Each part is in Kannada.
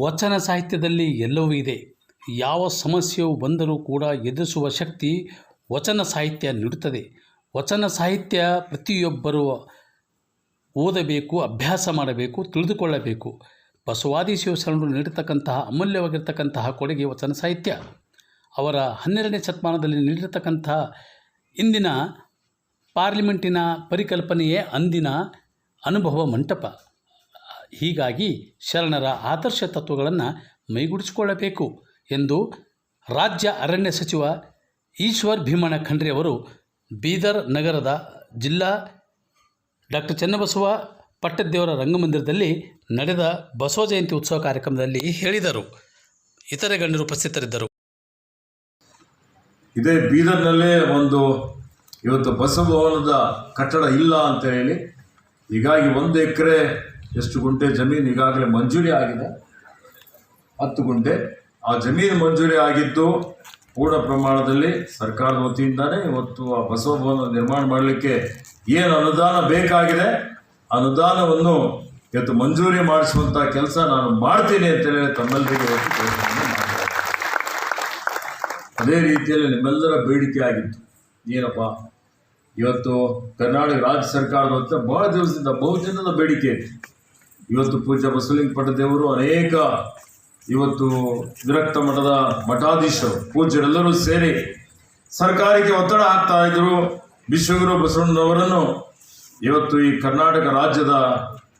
ವಚನ ಸಾಹಿತ್ಯದಲ್ಲಿ ಎಲ್ಲವೂ ಇದೆ. ಯಾವ ಸಮಸ್ಯೆಯು ಬಂದರೂ ಕೂಡ ಎದುರಿಸುವ ಶಕ್ತಿ ವಚನ ಸಾಹಿತ್ಯ ನೀಡುತ್ತದೆ. ವಚನ ಸಾಹಿತ್ಯ ಪ್ರತಿಯೊಬ್ಬರು ಓದಬೇಕು, ಅಭ್ಯಾಸ ಮಾಡಬೇಕು, ತಿಳಿದುಕೊಳ್ಳಬೇಕು. ಬಸವಾದಿ ಶಿವಶರಣರು ನೀಡಿರ್ತಕ್ಕಂತಹ, ಅಮೂಲ್ಯವಾಗಿರ್ತಕ್ಕಂತಹ ಕೊಡುಗೆ ವಚನ ಸಾಹಿತ್ಯ. ಅವರ ಹನ್ನೆರಡನೇ ಶತಮಾನದಲ್ಲಿ ನೀಡಿರ್ತಕ್ಕಂತಹ ಇಂದಿನ ಪಾರ್ಲಿಮೆಂಟಿನ ಪರಿಕಲ್ಪನೆಯೇ ಅಂದಿನ ಅನುಭವ ಮಂಟಪ. ಹೀಗಾಗಿ ಶರಣರ ಆದರ್ಶ ತತ್ವಗಳನ್ನು ಮೈಗೂಡಿಸಿಕೊಳ್ಳಬೇಕು ಎಂದು ರಾಜ್ಯ ಅರಣ್ಯ ಸಚಿವ ಈಶ್ವರ್ ಭೀಮಣ್ಣ ಖಂಡ್ರಿ ಅವರು ಬೀದರ್ ನಗರದ ಜಿಲ್ಲಾ ಡಾಕ್ಟರ್ ಚನ್ನಬಸವ ಪಟ್ಟದೇವರ ರಂಗಮಂದಿರದಲ್ಲಿ ನಡೆದ ಬಸವ ಜಯಂತಿ ಉತ್ಸವ ಕಾರ್ಯಕ್ರಮದಲ್ಲಿ ಹೇಳಿದರು. ಇತರೆ ಗಣ್ಯರು ಉಪಸ್ಥಿತರಿದ್ದರು. ಇದೇ ಬೀದರ್ನಲ್ಲೇ ಒಂದು ಇವತ್ತು ಬಸವಭವನದ ಕಟ್ಟಡ ಇಲ್ಲ ಅಂತ ಹೇಳಿ ಹೀಗಾಗಿ ಒಂದು ಎಕರೆ ಎಷ್ಟು ಗುಂಟೆ ಜಮೀನು ಈಗಾಗಲೇ ಮಂಜೂರಿ ಆಗಿದೆ. ಹತ್ತು ಗುಂಟೆ. ಆ ಜಮೀನು ಮಂಜೂರಿ ಆಗಿದ್ದು ಪೂರ್ಣ ಪ್ರಮಾಣದಲ್ಲಿ ಸರ್ಕಾರದ ವತಿಯಿಂದಾನೇ ಇವತ್ತು ಆ ಬಸವಭವನ ನಿರ್ಮಾಣ ಮಾಡಲಿಕ್ಕೆ ಏನು ಅನುದಾನ ಬೇಕಾಗಿದೆ, ಅನುದಾನವನ್ನು ಇವತ್ತು ಮಂಜೂರಿ ಮಾಡಿಸುವಂಥ ಕೆಲಸ ನಾನು ಮಾಡ್ತೀನಿ ಅಂತೇಳಿ ತಮ್ಮೆಲ್ಲರಿಗೆ ಅದೇ ರೀತಿಯಲ್ಲಿ ನಿಮ್ಮೆಲ್ಲರ ಬೇಡಿಕೆ ಆಗಿತ್ತು. ಏನಪ್ಪ? ಇವತ್ತು ಕರ್ನಾಟಕ ರಾಜ್ಯ ಸರ್ಕಾರದ ಹತ್ರ ಬಹಳ ದಿವಸದಿಂದ ಬಹುಜನದ ಬೇಡಿಕೆ ಇವತ್ತು ಪೂಜ್ಯ ಬಸವಲಿಂಗ ಪಟ್ಟದೇವರು ಅನೇಕ ಇವತ್ತು ವಿರಕ್ತ ಮಠದ ಮಠಾಧೀಶರು, ಪೂಜ್ಯರೆಲ್ಲರೂ ಸೇರಿ ಸರ್ಕಾರಕ್ಕೆ ಒತ್ತಡ ಹಾಕ್ತಾ ಇದ್ರು. ವಿಶ್ವಗುರು ಬಸವಣ್ಣನವರನ್ನು ಇವತ್ತು ಈ ಕರ್ನಾಟಕ ರಾಜ್ಯದ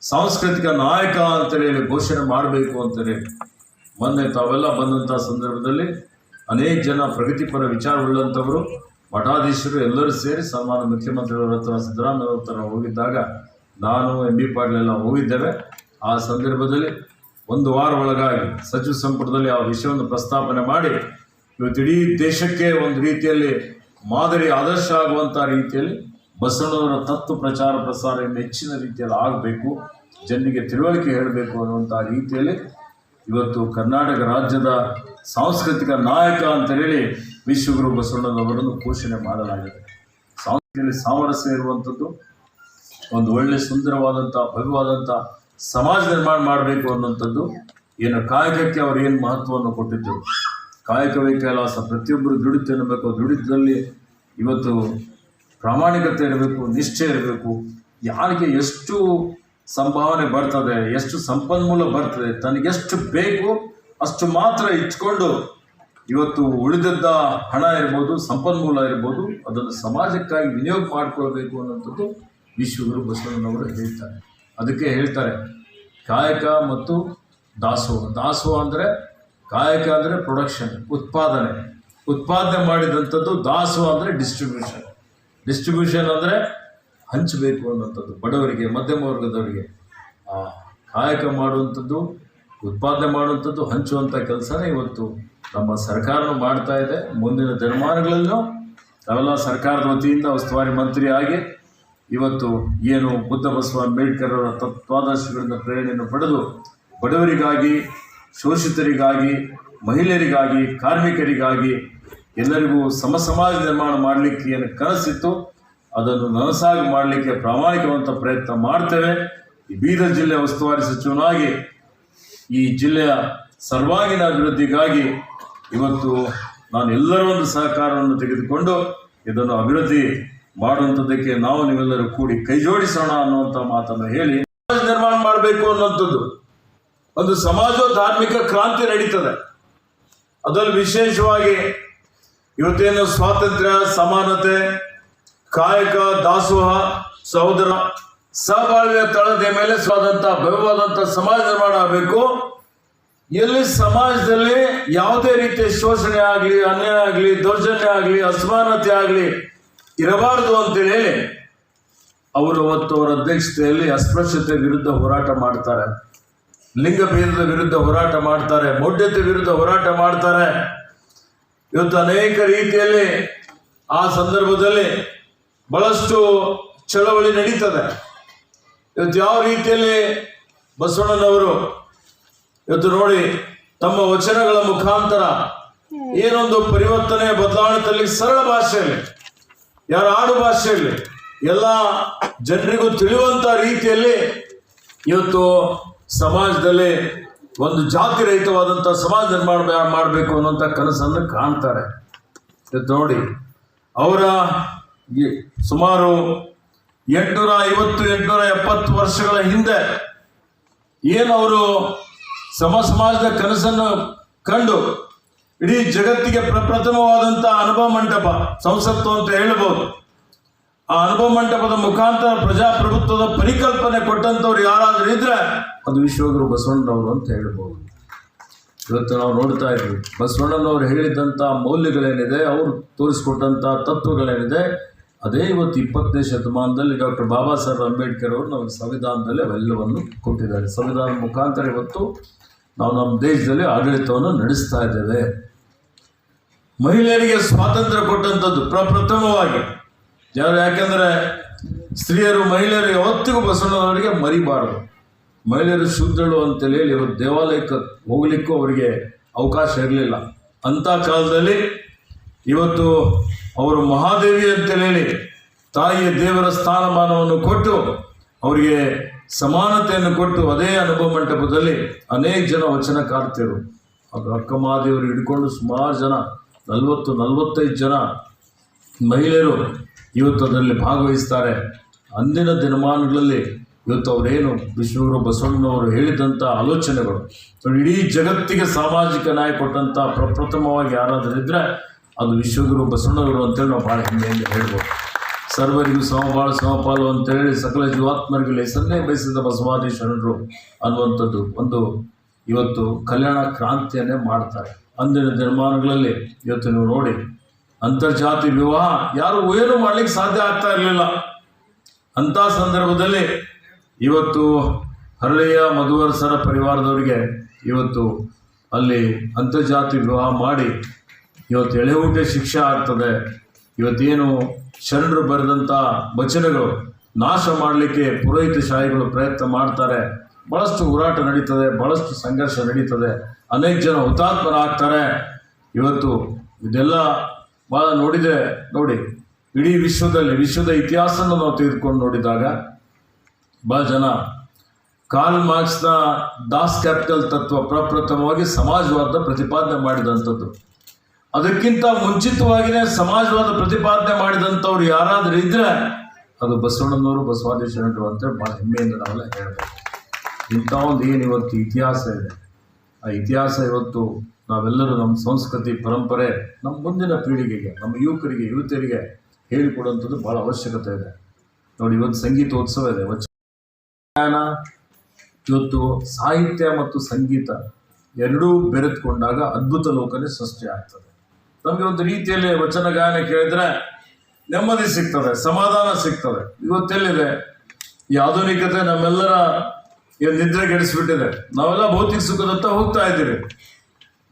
ಸಾಂಸ್ಕೃತಿಕ ನಾಯಕ ಅಂತೇಳಿ ಘೋಷಣೆ ಮಾಡಬೇಕು ಅಂತೇಳಿ ಮೊನ್ನೆ ತಾವೆಲ್ಲ ಬಂದಂಥ ಸಂದರ್ಭದಲ್ಲಿ ಅನೇಕ ಜನ ಪ್ರಗತಿಪರ ವಿಚಾರವುಳ್ಳಂಥವರು. ಮಠಾಧೀಶರು ಎಲ್ಲರೂ ಸೇರಿ ಸನ್ಮಾನ ಮುಖ್ಯಮಂತ್ರಿಯವರ ಹತ್ರ, ಸಿದ್ದರಾಮಯ್ಯ ಹತ್ರ ಹೋಗಿದ್ದಾಗ ನಾನು ಎಂ ಬಿ ಪಾಟೀಲ್ ಎಲ್ಲ ಹೋಗಿದ್ದೇವೆ. ಆ ಸಂದರ್ಭದಲ್ಲಿ ಒಂದು ವಾರ ಒಳಗಾಗಿ ಸಚಿವ ಸಂಪುಟದಲ್ಲಿ ಆ ವಿಷಯವನ್ನು ಪ್ರಸ್ತಾಪನೆ ಮಾಡಿ, ಇವತ್ತು ಇಡೀ ದೇಶಕ್ಕೆ ಒಂದು ರೀತಿಯಲ್ಲಿ ಮಾದರಿ ಆದರ್ಶ ಆಗುವಂಥ ರೀತಿಯಲ್ಲಿ ಬಸವಣ್ಣವರ ತತ್ವ ಪ್ರಚಾರ ಪ್ರಸಾರ ಹೆಚ್ಚಿನ ರೀತಿಯಲ್ಲಿ ಆಗಬೇಕು, ಜನರಿಗೆ ತಿಳುವಳಿಕೆ ಹೇಳಬೇಕು ಅನ್ನುವಂಥ ರೀತಿಯಲ್ಲಿ ಇವತ್ತು ಕರ್ನಾಟಕ ರಾಜ್ಯದ ಸಾಂಸ್ಕೃತಿಕ ನಾಯಕ ಅಂತ ಹೇಳಿ ವಿಶ್ವಗುರು ಬಸವಣ್ಣನವರನ್ನು ಪೋಷಣೆ ಮಾಡಲಾಗಿದೆ. ಸಾಂಸ್ಕೃತಿಯಲ್ಲಿ ಸಾಮರಸ್ಯ ಇರುವಂಥದ್ದು, ಒಂದು ಒಳ್ಳೆ ಸುಂದರವಾದಂಥ, ಭವ್ಯವಾದಂಥ ಸಮಾಜ ನಿರ್ಮಾಣ ಮಾಡಬೇಕು ಅನ್ನುವಂಥದ್ದು, ಏನು ಕಾಯಕಕ್ಕೆ ಅವರು ಏನು ಮಹತ್ವವನ್ನು ಕೊಟ್ಟಿದ್ದರು ಕಾಯಕವೇ ಕೈಲಾಸ ಪ್ರತಿಯೊಬ್ಬರು ದುಡಿತು ಎನ್ನಬೇಕು. ದುಡಿತದಲ್ಲಿ ಇವತ್ತು ಪ್ರಾಮಾಣಿಕತೆ ಇರಬೇಕು, ನಿಷ್ಠೆ ಇರಬೇಕು. ಯಾರಿಗೆ ಎಷ್ಟು ಸಂಭಾವನೆ ಬರ್ತದೆ, ಎಷ್ಟು ಸಂಪನ್ಮೂಲ ಬರ್ತದೆ, ತನಗೆಷ್ಟು ಬೇಕು ಅಷ್ಟು ಮಾತ್ರ ಇಟ್ಕೊಂಡು ಇವತ್ತು ಉಳಿದದ್ದ ಹಣ ಇರ್ಬೋದು, ಸಂಪನ್ಮೂಲ ಇರ್ಬೋದು, ಅದನ್ನು ಸಮಾಜಕ್ಕಾಗಿ ವಿನಿಯೋಗ ಮಾಡಿಕೊಳ್ಬೇಕು ಅನ್ನೋಂಥದ್ದು ವಿಶ್ವಗುರು ಬಸವಣ್ಣನವರು ಹೇಳ್ತಾರೆ. ಅದಕ್ಕೆ ಹೇಳ್ತಾರೆ, ಕಾಯಕ ಮತ್ತು ದಾಸೋಹ. ದಾಸೋಹ ಅಂದರೆ ಕಾಯಕ ಅಂದರೆ ಪ್ರೊಡಕ್ಷನ್ ಉತ್ಪಾದನೆ. ಉತ್ಪಾದನೆ ಮಾಡಿದಂಥದ್ದು ದಾಸೋಹ ಅಂದರೆ ಡಿಸ್ಟ್ರಿಬ್ಯೂಷನ್ ಡಿಸ್ಟ್ರಿಬ್ಯೂಷನ್ ಅಂದರೆ ಹಂಚಬೇಕು ಅನ್ನೋಂಥದ್ದು, ಬಡವರಿಗೆ, ಮಧ್ಯಮ ವರ್ಗದವರಿಗೆ. ಕಾಯಕ ಮಾಡುವಂಥದ್ದು, ಉತ್ಪಾದನೆ ಮಾಡುವಂಥದ್ದು ಹಂಚುವಂಥ ಕೆಲಸನೇ ಇವತ್ತು ನಮ್ಮ ಸರ್ಕಾರನೂ ಮಾಡ್ತಾ ಇದೆ. ಮುಂದಿನ ದಿನಮಾನಗಳಲ್ಲೂ ನಾವೆಲ್ಲ ಸರ್ಕಾರದ ವತಿಯಿಂದ ಉಸ್ತುವಾರಿ ಆಗಿ ಇವತ್ತು ಏನು ಬುದ್ಧ ಬಸವ ಅಂಬೇಡ್ಕರ್ ಅವರ ತತ್ವಾದರ್ಶಗಳಿಂದ ಪ್ರೇರಣೆಯನ್ನು ಪಡೆದು ಬಡವರಿಗಾಗಿ, ಶೋಷಿತರಿಗಾಗಿ, ಮಹಿಳೆಯರಿಗಾಗಿ, ಕಾರ್ಮಿಕರಿಗಾಗಿ ಎಲ್ಲರಿಗೂ ಸಮ ಸಮಾಜ ನಿರ್ಮಾಣ ಮಾಡಲಿಕ್ಕೆ ಏನು ಕನಸಿತ್ತು ಅದನ್ನು ನನಸಾಗಿ ಮಾಡಲಿಕ್ಕೆ ಪ್ರಾಮಾಣಿಕವಂತ ಪ್ರಯತ್ನ ಮಾಡ್ತೇವೆ. ಈ ಬೀದರ್ ಜಿಲ್ಲೆಯ ಉಸ್ತುವಾರಿ ಸಚಿವನಾಗಿ ಈ ಜಿಲ್ಲೆಯ ಸರ್ವಾಂಗೀಣ ಅಭಿವೃದ್ಧಿಗಾಗಿ ಇವತ್ತು ನಾನು ಎಲ್ಲರ ಒಂದು ಸಹಕಾರವನ್ನು ತೆಗೆದುಕೊಂಡು ಇದನ್ನು ಅಭಿವೃದ್ಧಿ ಮಾಡುವಂಥದ್ದಕ್ಕೆ ನಾವು ನೀವೆಲ್ಲರೂ ಕೂಡಿ ಕೈ ಜೋಡಿಸೋಣ ಅನ್ನುವಂಥ ಮಾತನ್ನು ಹೇಳಿ ಸಮಾಜ ನಿರ್ಮಾಣ ಮಾಡಬೇಕು ಅನ್ನುವಂಥದ್ದು. ಒಂದು ಸಮಾಜ ಧಾರ್ಮಿಕ ಕ್ರಾಂತಿ ನಡೀತದೆ. ಅದರಲ್ಲಿ ವಿಶೇಷವಾಗಿ ಇವತ್ತೇನು ಸ್ವಾತಂತ್ರ್ಯ, ಸಮಾನತೆ, ಕಾಯಕ, ದಾಸೋಹ, ಸಹೋದರ, ಸಹಬಾಳ್ವೆಯ ತಳದ ಮೇಲೆ ಸ್ವಾದಂತ ಭವ್ಯವಾದಂಥ ಸಮಾಜ ನಿರ್ಮಾಣ ಆಗಬೇಕು. ಎಲ್ಲಿ ಸಮಾಜದಲ್ಲಿ ಯಾವುದೇ ರೀತಿಯ ಶೋಷಣೆ ಆಗಲಿ, ಅನ್ಯಾಯ ಆಗಲಿ, ದೌರ್ಜನ್ಯ ಆಗಲಿ, ಅಸಮಾನತೆ ಆಗಲಿ ಇರಬಾರದು ಅಂತೇಳಿ ಅವರು ಅವತ್ತು ಅವರ ಅಧ್ಯಕ್ಷತೆಯಲ್ಲಿ ಅಸ್ಪೃಶ್ಯತೆ ವಿರುದ್ಧ ಹೋರಾಟ ಮಾಡ್ತಾರೆ. ಲಿಂಗಭೇದದ ವಿರುದ್ಧ ಹೋರಾಟ ಮಾಡ್ತಾರೆ. ಮೌಢ್ಯತೆ ವಿರುದ್ಧ ಹೋರಾಟ ಮಾಡ್ತಾರೆ. ಇವತ್ತು ಅನೇಕ ರೀತಿಯಲ್ಲಿ ಆ ಸಂದರ್ಭದಲ್ಲಿ ಬಹಳಷ್ಟು ಚಳವಳಿ ನಡೀತದೆ. ಇವತ್ತು ಯಾವ ರೀತಿಯಲ್ಲಿ ಬಸವಣ್ಣನವರು ಇವತ್ತು ನೋಡಿ ತಮ್ಮ ವಚನಗಳ ಮುಖಾಂತರ ಏನೊಂದು ಪರಿವರ್ತನೆ ಬದಲಾವಣೆ ಸರಳ ಭಾಷೆಯಲ್ಲಿ, ಯಾರ ಆಡು ಭಾಷೆಯಲ್ಲಿ, ಎಲ್ಲ ಜನರಿಗೂ ತಿಳಿಯುವಂತ ರೀತಿಯಲ್ಲಿ ಇವತ್ತು ಸಮಾಜದಲ್ಲಿ ಒಂದು ಜಾತಿ ರಹಿತವಾದಂಥ ಸಮಾಜ ನಿರ್ಮಾಣ ಮಾಡಬೇಕು ಅನ್ನುವಂಥ ಕನಸನ್ನು ಕಾಣ್ತಾರೆ. ಇವತ್ತು ನೋಡಿ, ಅವರ ಸುಮಾರು ಎಂಟುನೂರ ಐವತ್ತು, ಎಂಟುನೂರ ಎಪ್ಪತ್ತು ವರ್ಷಗಳ ಹಿಂದೆ ಏನು ಅವರು ಸಮ ಸಮಾಜದ ಕನಸನ್ನು ಕಂಡು ಇಡೀ ಜಗತ್ತಿಗೆ ಪ್ರಪ್ರಥಮವಾದಂಥ ಅನುಭವ ಮಂಟಪ, ಸಂಸತ್ತು ಅಂತ ಹೇಳ್ಬೋದು. ಆ ಅನುಭವ ಮಂಟಪದ ಮುಖಾಂತರ ಪ್ರಜಾಪ್ರಭುತ್ವದ ಪರಿಕಲ್ಪನೆ ಕೊಟ್ಟಂಥವ್ರು ಯಾರಾದ್ರೂ ಇದ್ರೆ ಅದು ವಿಶ್ವಗುರು ಬಸವಣ್ಣನವರು ಅಂತ ಹೇಳ್ಬೋದು. ಇವತ್ತು ನಾವು ನೋಡ್ತಾ ಇದ್ವಿ, ಬಸವಣ್ಣನವರು ಹೇಳಿದಂಥ ಮೌಲ್ಯಗಳೇನಿದೆ, ಅವರು ತೋರಿಸ್ಕೊಟ್ಟಂಥ ತತ್ವಗಳೇನಿದೆ, ಅದೇ ಇವತ್ತು ಇಪ್ಪತ್ತನೇ ಶತಮಾನದಲ್ಲಿ ಡಾಕ್ಟರ್ ಬಾಬಾ ಸಾಹೇಬ್ ಅಂಬೇಡ್ಕರ್ ಅವರು ನಮ್ಮ ಸಂವಿಧಾನದಲ್ಲಿ ಅವೆಲ್ಲವನ್ನು ಕೊಟ್ಟಿದ್ದಾರೆ. ಸಂವಿಧಾನದ ಮುಖಾಂತರ ಇವತ್ತು ನಾವು ನಮ್ಮ ದೇಶದಲ್ಲಿ ಆಡಳಿತವನ್ನು ನಡೆಸ್ತಾ ಇದ್ದೇವೆ. ಮಹಿಳೆಯರಿಗೆ ಸ್ವಾತಂತ್ರ್ಯ ಕೊಟ್ಟಂಥದ್ದು ಪ್ರಪ್ರಥಮವಾಗಿ ಯಾರು ಯಾಕೆಂದರೆ ಸ್ತ್ರೀಯರು ಮಹಿಳೆಯರು ಯಾವತ್ತಿಗೂ ಬಸವಣ್ಣನವರಿಗೆ ಮರಿಬಾರದು. ಮಹಿಳೆಯರು ಶುದ್ಧಳು ಅಂತೇಳಿ ಹೇಳಿ ಇವರು ದೇವಾಲಯಕ್ಕೆ ಹೋಗಲಿಕ್ಕೂ ಅವರಿಗೆ ಅವಕಾಶ ಇರಲಿಲ್ಲ. ಅಂಥ ಕಾಲದಲ್ಲಿ ಇವತ್ತು ಅವರು ಮಹಾದೇವಿ ಅಂತೇಳಿ ಹೇಳಿ ತಾಯಿಯ ದೇವರ ಸ್ಥಾನಮಾನವನ್ನು ಕೊಟ್ಟು ಅವರಿಗೆ ಸಮಾನತೆಯನ್ನು ಕೊಟ್ಟು ಅದೇ ಅನುಭವ ಮಂಟಪದಲ್ಲಿ ಅನೇಕ ಜನ ವಚನಕಾರ್ತಿಯರು ಅದು ಅಕ್ಕ ಮಹಾದೇವರು ಹಿಡ್ಕೊಂಡು ಸುಮಾರು ಜನ, ನಲವತ್ತು, ನಲವತ್ತೈದು ಜನ ಮಹಿಳೆಯರು ಇವತ್ತು ಅದರಲ್ಲಿ ಭಾಗವಹಿಸ್ತಾರೆ. ಅಂದಿನ ದಿನಮಾನಗಳಲ್ಲಿ ಇವತ್ತು ಅವರೇನು ವಿಷ್ಣುವರು ಬಸವಣ್ಣವರು ಹೇಳಿದಂಥ ಆಲೋಚನೆಗಳು. ಇಡೀ ಜಗತ್ತಿಗೆ ಸಾಮಾಜಿಕ ನ್ಯಾಯ ಕೊಟ್ಟಂಥ ಪ್ರಪ್ರಥಮವಾಗಿ ಯಾರಾದರೂ ಇದ್ದರೆ ಅದು ವಿಶ್ವಗುರು ಬಸವಣ್ಣವರು ಅಂತೇಳಿ ನಾವು ಭಾಳ ಹಿಂದೆ ಹೇಳ್ಬೋದು. ಸರ್ವರಿಗೂ ಸಮಪಾಲು ಸಮಪಾಲು ಅಂತೇಳಿ ಸಕಲ ಜೀವಾತ್ಮರಿಗೆ ಹೆಸರನ್ನೇ ಬಯಸಿದ ಬಸವಾದೀಶ್ವರರು ಅನ್ನುವಂಥದ್ದು ಒಂದು ಇವತ್ತು ಕಲ್ಯಾಣ ಕ್ರಾಂತಿಯನ್ನೇ ಮಾಡ್ತಾರೆ. ಅಂದಿನ ದಿನಮಾನಗಳಲ್ಲಿ ಇವತ್ತು ನೀವು ನೋಡಿ, ಅಂತರ್ಜಾತಿ ವಿವಾಹ ಯಾರು ಏನು ಮಾಡ್ಲಿಕ್ಕೆ ಸಾಧ್ಯ ಆಗ್ತಾ ಇರಲಿಲ್ಲ. ಅಂಥ ಸಂದರ್ಭದಲ್ಲಿ ಇವತ್ತು ಹರಳೆಯ ಮಧುವರಸರ ಪರಿವಾರದವರಿಗೆ ಇವತ್ತು ಅಲ್ಲಿ ಅಂತರ್ಜಾತಿ ವಿವಾಹ ಮಾಡಿ ಇವತ್ತು ಎಳೆಹುಟ್ಟೆ ಶಿಕ್ಷೆ ಆಗ್ತದೆ. ಇವತ್ತೇನು ಶರಣರು ಬರೆದಂಥ ವಚನಗಳು ನಾಶ ಮಾಡಲಿಕ್ಕೆ ಪುರೋಹಿತ ಶಾಹಿಗಳು ಪ್ರಯತ್ನ ಮಾಡ್ತಾರೆ. ಭಾಳಷ್ಟು ಹೋರಾಟ ನಡೀತದೆ ಭಾಳಷ್ಟು ಸಂಘರ್ಷ ನಡೀತದೆ. ಅನೇಕ ಜನ ಹುತಾತ್ಮರಾಗ್ತಾರೆ. ಇವತ್ತು ಇದೆಲ್ಲ ಭಾಳ ನೋಡಿದರೆ ನೋಡಿ, ಇಡೀ ವಿಶ್ವದಲ್ಲಿ, ವಿಶ್ವದ ಇತಿಹಾಸವನ್ನು ನಾವು ತೆಗೆದುಕೊಂಡು ನೋಡಿದಾಗ ಭಾಳ ಜನ ಕಾರ್ಲ್ ಮಾರ್ಕ್ಸ್ನ ದಾಸ್ ಕ್ಯಾಪಿಟಲ್ ತತ್ವ ಪ್ರಪ್ರಥಮವಾಗಿ ಸಮಾಜವಾದ ಪ್ರತಿಪಾದನೆ ಮಾಡಿದಂಥದ್ದು. ಅದಕ್ಕಿಂತ ಮುಂಚಿತವಾಗಿಯೇ ಸಮಾಜವಾದ ಪ್ರತಿಪಾದನೆ ಮಾಡಿದಂಥವ್ರು ಯಾರಾದರೂ ಇದ್ರೆ ಅದು ಬಸವಣ್ಣನವರು ಬಸವಾದಿ ಶರಣರು ಅಂತ ಭಾಳ ಹೆಮ್ಮೆಯಿಂದ ನಾವೆಲ್ಲ ಹೇಳ್ಬೋದು. ಇಂಥ ಒಂದು ಏನು ಇವತ್ತು ಇತಿಹಾಸ ಇದೆ. ಆ ಇತಿಹಾಸ ಇವತ್ತು ನಾವೆಲ್ಲರೂ ನಮ್ಮ ಸಂಸ್ಕೃತಿ, ಪರಂಪರೆ, ನಮ್ಮ ಮುಂದಿನ ಪೀಳಿಗೆಗೆ, ನಮ್ಮ ಯುವಕರಿಗೆ, ಯುವತಿಯರಿಗೆ ಹೇಳಿಕೊಡುವಂಥದ್ದು ಭಾಳ ಅವಶ್ಯಕತೆ ಇದೆ. ನೋಡಿ, ಇವತ್ತು ಸಂಗೀತೋತ್ಸವ ಇದೆ. ಇವತ್ತು ಸಾಹಿತ್ಯ ಮತ್ತು ಸಂಗೀತ ಎರಡೂ ಬೆರೆತುಕೊಂಡಾಗ ಅದ್ಭುತ ಲೋಕನೇ ಸೃಷ್ಟಿ ಆಗ್ತದೆ. ನಮಗೆ ಒಂದು ರೀತಿಯಲ್ಲಿ ವಚನ ಗಾಯನ ಕೇಳಿದ್ರೆ ನೆಮ್ಮದಿ ಸಿಗ್ತದೆ, ಸಮಾಧಾನ ಸಿಗ್ತದೆ. ಇವತ್ತೆಲ್ಲಿದೆ? ಈ ಆಧುನಿಕತೆ ನಮ್ಮೆಲ್ಲರ ನಿದ್ರೆ ನಿದ್ರೆಗೆಡಿಸ್ಬಿಟ್ಟಿದೆ ನಾವೆಲ್ಲ ಭೌತಿಕ ಸುಖದತ್ತ ಹೋಗ್ತಾ ಇದ್ದೀವಿ.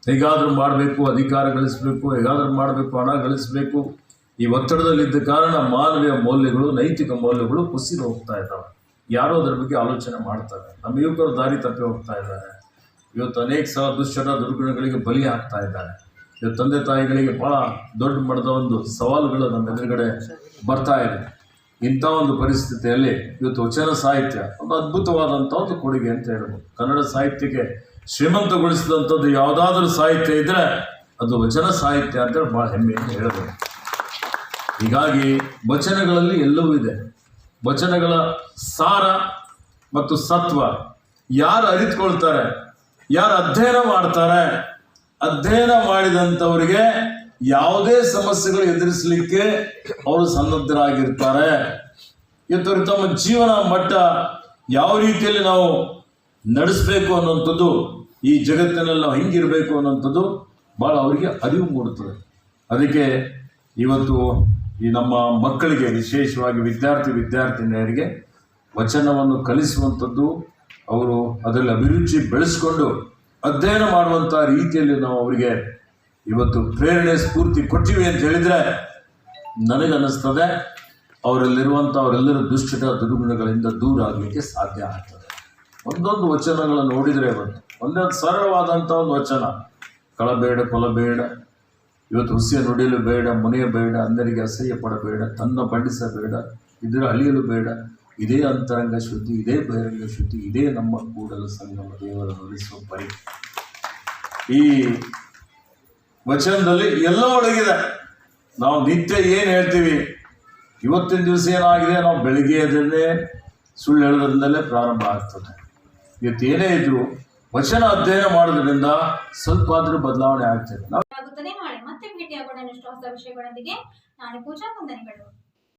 ಹೇಗಾದರೂ ಮಾಡಬೇಕು, ಅಧಿಕಾರ ಗಳಿಸಬೇಕು, ಹೇಗಾದರೂ ಮಾಡಬೇಕು, ಹಣ ಗಳಿಸಬೇಕು. ಈ ಒತ್ತಡದಲ್ಲಿದ್ದ ಕಾರಣ ಮಾನವೀಯ ಮೌಲ್ಯಗಳು, ನೈತಿಕ ಮೌಲ್ಯಗಳು ಕುಸಿದು ಹೋಗ್ತಾ ಇದ್ದಾವೆ. ಯಾರೋ ಅದರ ಬಗ್ಗೆ ಆಲೋಚನೆ ಮಾಡ್ತಾರೆ. ನಮ್ಮ ಯುವಕರು ದಾರಿ ತಪ್ಪಿ ಹೋಗ್ತಾ ಇದ್ದಾರೆ. ಇವತ್ತು ಅನೇಕ ಸಲ ದುಶ್ಚಟ ದುರ್ಗುಣಗಳಿಗೆ ಬಲಿ ಆಗ್ತಾ ಇದ್ದಾರೆ. ಇವತ್ತು ತಂದೆ ತಾಯಿಗಳಿಗೆ ಭಾಳ ದೊಡ್ಡ ಮಟ್ಟದ ಒಂದು ಸವಾಲುಗಳು ನಮ್ಮ ಎದುರುಗಡೆ ಬರ್ತಾ ಇದೆ. ಇಂಥ ಒಂದು ಪರಿಸ್ಥಿತಿಯಲ್ಲಿ ಇವತ್ತು ವಚನ ಸಾಹಿತ್ಯ ಒಂದು ಅದ್ಭುತವಾದಂಥ ಒಂದು ಕೊಡುಗೆ ಅಂತ ಹೇಳ್ಬೋದು. ಕನ್ನಡ ಸಾಹಿತ್ಯಕ್ಕೆ ಶ್ರೀಮಂತಗೊಳಿಸಿದಂಥದ್ದು ಯಾವುದಾದ್ರೂ ಸಾಹಿತ್ಯ ಇದ್ದರೆ ಅದು ವಚನ ಸಾಹಿತ್ಯ ಅಂತೇಳಿ ಭಾಳ ಅಂತ ಹೇಳ್ಬೋದು. ಹೀಗಾಗಿ ವಚನಗಳಲ್ಲಿ ಎಲ್ಲವೂ ಇದೆ. ವಚನಗಳ ಸಾರ ಮತ್ತು ಸತ್ವ ಯಾರು ಅರಿತುಕೊಳ್ತಾರೆ, ಯಾರು ಅಧ್ಯಯನ ಮಾಡ್ತಾರೆ ಅಧ್ಯಯನ ಮಾಡಿದಂಥವರಿಗೆ ಯಾವುದೇ ಸಮಸ್ಯೆಗಳು ಎದುರಿಸಲಿಕ್ಕೆ ಅವರು ಸನ್ನದ್ಧರಾಗಿರ್ತಾರೆ. ಇವತ್ತು ತಮ್ಮ ಜೀವನ ಮಟ್ಟ ಯಾವ ರೀತಿಯಲ್ಲಿ ನಾವು ನಡೆಸಬೇಕು ಅನ್ನುವಂಥದ್ದು, ಈ ಜಗತ್ತಿನಲ್ಲಿ ನಾವು ಹೆಂಗಿರಬೇಕು ಅನ್ನುವಂಥದ್ದು ಭಾಳ ಅವರಿಗೆ ಅರಿವು ಮೂಡುತ್ತದೆ. ಅದಕ್ಕೆ ಇವತ್ತು ಈ ನಮ್ಮ ಮಕ್ಕಳಿಗೆ, ವಿಶೇಷವಾಗಿ ವಿದ್ಯಾರ್ಥಿ ವಿದ್ಯಾರ್ಥಿನಿಯರಿಗೆ ವಚನವನ್ನು ಕಲಿಸುವಂಥದ್ದು ಅವರು ಅದರಲ್ಲಿ ಅಭಿರುಚಿ ಬೆಳೆಸ್ಕೊಂಡು ಅಧ್ಯಯನ ಮಾಡುವಂಥ ರೀತಿಯಲ್ಲಿ ನಾವು ಅವರಿಗೆ ಇವತ್ತು ಪ್ರೇರಣೆ, ಸ್ಫೂರ್ತಿ ಕೊಟ್ಟಿವಿ ಅಂತ ಹೇಳಿದರೆ ನನಗನ್ನಿಸ್ತದೆ. ಅವರಲ್ಲಿರುವಂಥ ಅವರೆಲ್ಲರ ದುಶ್ಚಟ, ದುರ್ಗುಣಗಳಿಂದ ದೂರ ಆಗಲಿಕ್ಕೆ ಸಾಧ್ಯ ಆಗ್ತದೆ. ಒಂದೊಂದು ವಚನಗಳನ್ನು ನೋಡಿದರೆ ಇವತ್ತು ಒಂದೊಂದು ಸರಳವಾದಂಥ ಒಂದು ವಚನ. ಕಳಬೇಡ ಕೊಲಬೇಡ ಇವತ್ತು ಹುಸಿಯ ನುಡಿಯಲು ಬೇಡ, ಮುನಿಯ ಬೇಡ ಅಂದರಿಗೆ ಅಸಹ್ಯ ಪಡಬೇಡ, ತನ್ನ ಬಂಡಿಸಬೇಡ ಇದರ ಅಳಿಯಲು ಬೇಡ. ಇದೇ ಅಂತರಂಗ ಶುದ್ಧಿ, ಇದೇ ಬಹಿರಂಗ ಶುದ್ಧಿ, ಇದೇ ನಮ್ಮ ಕೂಡಲ ಸಂಗಮ, ದೇವರ ನಡೆಸುವ ಪರಿ ಈ ವಚನದಲ್ಲಿ ಎಲ್ಲ ಒಳಗಿದೆ. ನಾವು ನಿತ್ಯ ಏನು ಹೇಳ್ತೀವಿ? ಇವತ್ತಿನ ದಿವಸ ಏನಾಗಿದೆ? ನಾವು ಬೆಳಿಗ್ಗೆ ಅದನ್ನೇ ಸುಳ್ಳು ಹೇಳೋದ್ರಿಂದಲೇ ಪ್ರಾರಂಭ ಆಗ್ತದೆ. ಇವತ್ತು ಏನೇ ಇದ್ರು ವಚನ ಅಧ್ಯಯನ ಮಾಡೋದ್ರಿಂದ ಸ್ವಲ್ಪ ಆದರೂ ಬದಲಾವಣೆ ಆಗ್ತದೆ. ಮತ್ತೆ ಭೇಟಿಯಾಗೋಣ ಹೊಸ ವಿಷಯಗಳೊಂದಿಗೆ. ನಾನು ಪೂಜಾ, ವಂದನೆಗಳು.